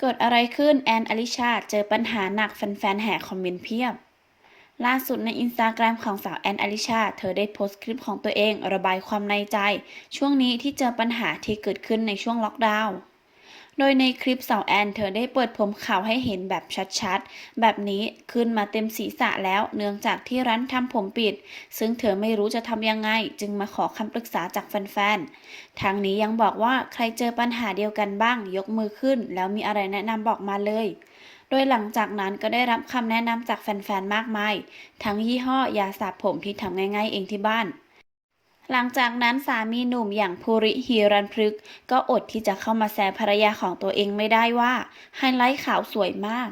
เกิดอะไรขึ้นแอนอลิชาเจอปัญหาหนักแฟนๆแห่คอมเมนต์เพียบ ล่าสุดในอินสตาแกรมของสาวแอนอลิชา เธอได้โพสต์คลิปของตัวเอง ระบายความในใจ ช่วงนี้ที่เจอปัญหาที่เกิดขึ้นในช่วงล็อกดาวน์ โดยในคลิปสาวแอนเธอได้เปิดผมขาวให้เห็นแบบชัดๆ แบบนี้ขึ้นมาเต็มศีรษะแล้วเนื่องจากที่ร้านทำผมปิด ซึ่งเธอไม่รู้จะทำยังไง จึงมาขอคำปรึกษาจากแฟนๆ ทางนี้ยังบอกว่าใครเจอปัญหาเดียวกันบ้าง ยกมือขึ้น แล้วมีอะไรแนะนำบอกมาเลยโดยหลังจากนั้นก็ได้รับคำแนะนำจากแฟนๆ มากมาย ทั้งยี่ห้อยาสระผมที่ทำง่ายๆ เองที่บ้าน หลังจากนั้นสามีหนุ่มอย่างภูริฮีรันพฤกษ์ก็อดที่จะเข้ามาแซวภรรยาของตัวเองไม่ได้ว่าไฮไลท์ขาวสวยมาก